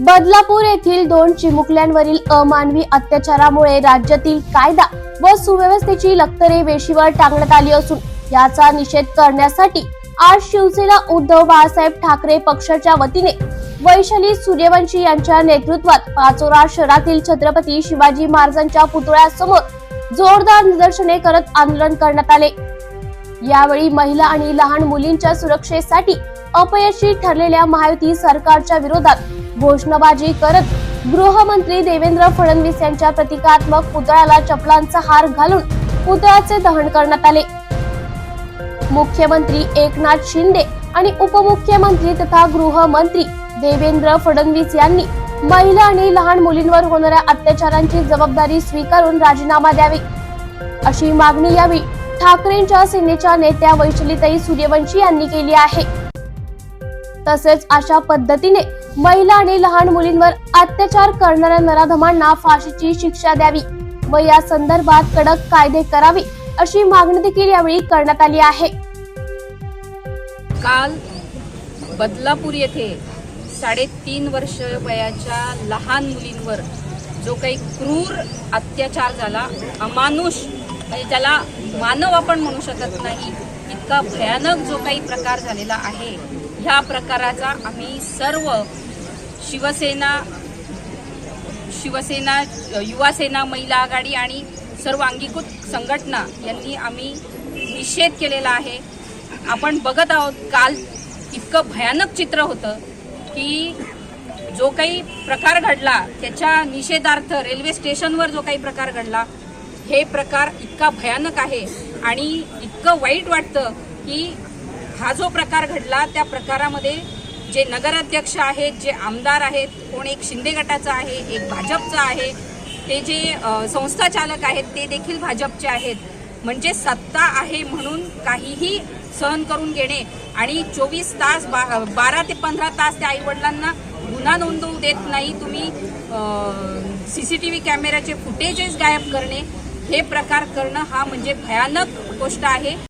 बदलापूर येथील दोन चिमुकल्यांवरील अमानवी अत्याचारामुळे राज्यातील कायदा व सुव्यवस्थेची लक्तरे वेशीवर टांगण्यात आली असून याचा निषेध करण्यासाठी आज शिवसेना उद्धव बाळासाहेब ठाकरे पक्षाच्या वतीने वैशाली सूर्यवंशी यांच्या नेतृत्वात पाचोरा शहरातील छत्रपती शिवाजी महाराजांच्या पुतळ्यासमोर जोरदार निदर्शने करत आंदोलन करण्यात आले. यावेळी महिला आणि लहान मुलींच्या सुरक्षेसाठी अपयशी ठरलेल्या महायुती सरकारच्या विरोधात घोषणाबाजी करत गृहमंत्री देवेंद्र फडणवीस यांच्या प्रतिकात्मक पुतळ्याला चपलांचा हार घालून पुतळ्याचे दहन करण्यात आले. मुख्यमंत्री एकनाथ शिंदे आणि उपमुख्यमंत्री तथा गृहमंत्री देवेंद्र फडणवीस यांनी महिला आणि लहान मुलींवर होणाऱ्या अत्याचारांची जबाबदारी स्वीकारून राजीनामा द्यावी. अशी मागणी यावेळी ठाकरेंच्या सेनेच्या नेत्या वैशलीताई सूर्यवंशी यांनी केली आहे. तसेच अशा पद्धतीने महिला आणि लहान मुलींवर अत्याचार करणाऱ्या नराधमांना फाशीची शिक्षा द्यावी व या संदर्भात कडक कायदे करावे अशी मागणी देखील यावेळी करण्यात आली आहे. काल बदलापूर येथे साडेतीन वर्ष वयाच्या लहान मुलींवर जो काही क्रूर अत्याचार झाला अमानुष म्हणजे त्याला मानव आपण म्हणू शकत नाही इतका भयानक जो काही प्रकार झालेला आहे ह्या प्रकाराचा आम्ही सर्व शिवसेना शिवसेना युवासेना महिला आघाडी आणि सर्व अंगीकृत संघटना यांनी आम्ही निषेध केलेला आहे. आपण बघत आहोत काल इतकं भयानक चित्र होतं की जो काही प्रकार घडला त्याच्या निषेधार्थ रेल्वे स्टेशनवर जो काही प्रकार घडला हे प्रकार इतका भयानक आहे आणि इतकं वाईट वाटतं की हा जो प्रकार घडला त्या प्रकारामध्ये जे नगराध्यक्ष आहेत जे आमदार आहेत कोण एक शिंदे गटाचा आहे एक भाजपचा आहे ते जे संस्थाचालक संस्था चालक आहेत ते देखील भाजपचे आहेत. म्हणजे सत्ता आहे म्हणून काहीही सहन करून घेणे आणि चोवीस तास बा बारा ते पंधरा तास त्या आईवडिलांना गुन्हा नोंदवू देत नाही तुम्ही सी सी टी व्ही कॅमेऱ्याचे फुटेजेस गायब करणे हे प्रकार करणं हा म्हणजे भयानक गोष्ट आहे.